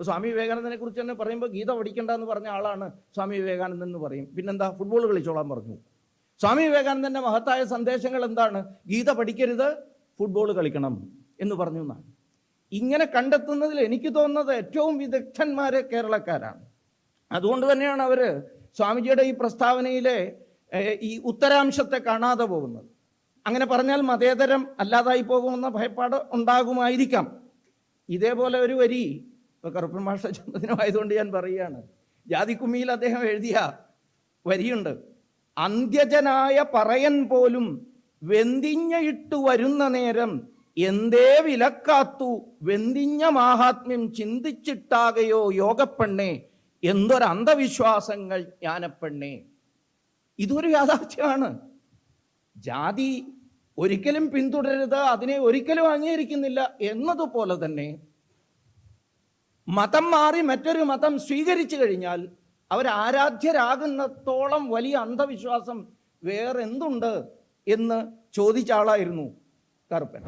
ഇപ്പോൾ സ്വാമി വിവേകാനന്ദനെ കുറിച്ച് തന്നെ പറയുമ്പോൾ ഗീത പഠിക്കണ്ട എന്ന് പറഞ്ഞ ആളാണ് സ്വാമി വിവേകാനന്ദൻ എന്ന് പറയും. പിന്നെന്താ? ഫുട്ബോൾ കളിച്ചോളാൻ പറഞ്ഞു. സ്വാമി വിവേകാനന്ദന്റെ മഹത്തായ സന്ദേശങ്ങൾ എന്താണ്? ഗീത പഠിക്കരുത് ഫുട്ബോൾ കളിക്കണം എന്ന് പറഞ്ഞു എന്നാണ്. ഇങ്ങനെ കണ്ടെത്തുന്നതിൽ എനിക്ക് തോന്നുന്നത് ഏറ്റവും വിദഗ്ധന്മാര് കേരളക്കാരാണ്. അതുകൊണ്ട് തന്നെയാണ് അവർ സ്വാമിജിയുടെ ഈ പ്രസ്താവനയിലെ ഈ ഉത്തരാംശത്തെ കാണാതെ പോകുന്നത്. അങ്ങനെ പറഞ്ഞാൽ മതേതരം അല്ലാതായി പോകുമെന്ന ഭയപ്പാട് ഉണ്ടാകുമായിരിക്കാം. ഇതേപോലെ ഒരു വരി ഇപ്പൊ കറുപ്പൻ മാഷ ജന്മദിനമായതുകൊണ്ട് ഞാൻ പറയുകയാണ്. ജാതിക്കുമ്മിയിൽ അദ്ദേഹം എഴുതിയ വരിയുണ്ട്. അന്ത്യജനായ പറയൻ പോലും വെന്തിഞ്ഞയിട്ടു വരുന്ന നേരം എന്തേ വിലക്കാത്തു വെന്തിഞ്ഞ മാഹാത്മ്യം ചിന്തിച്ചിട്ടാകയോ യോഗപ്പെണ്ണേ എന്തൊരു അന്ധവിശ്വാസങ്ങൾ ജ്ഞാനപ്പെണ്ണേ. ഇതൊരു യാഥാർത്ഥ്യമാണ്. ജാതി ഒരിക്കലും പിന്തുടരുത് അതിനെ ഒരിക്കലും അംഗീകരിക്കുന്നില്ല എന്നതുപോലെ തന്നെ മതം മാറി മറ്റൊരു മതം സ്വീകരിച്ചു കഴിഞ്ഞാൽ അവർ ആരാധ്യരാകുന്നത്തോളം വലിയ അന്ധവിശ്വാസം വേറെന്തുണ്ട് എന്ന് ചോദിച്ച ആളായിരുന്നു കറുപ്പൻ.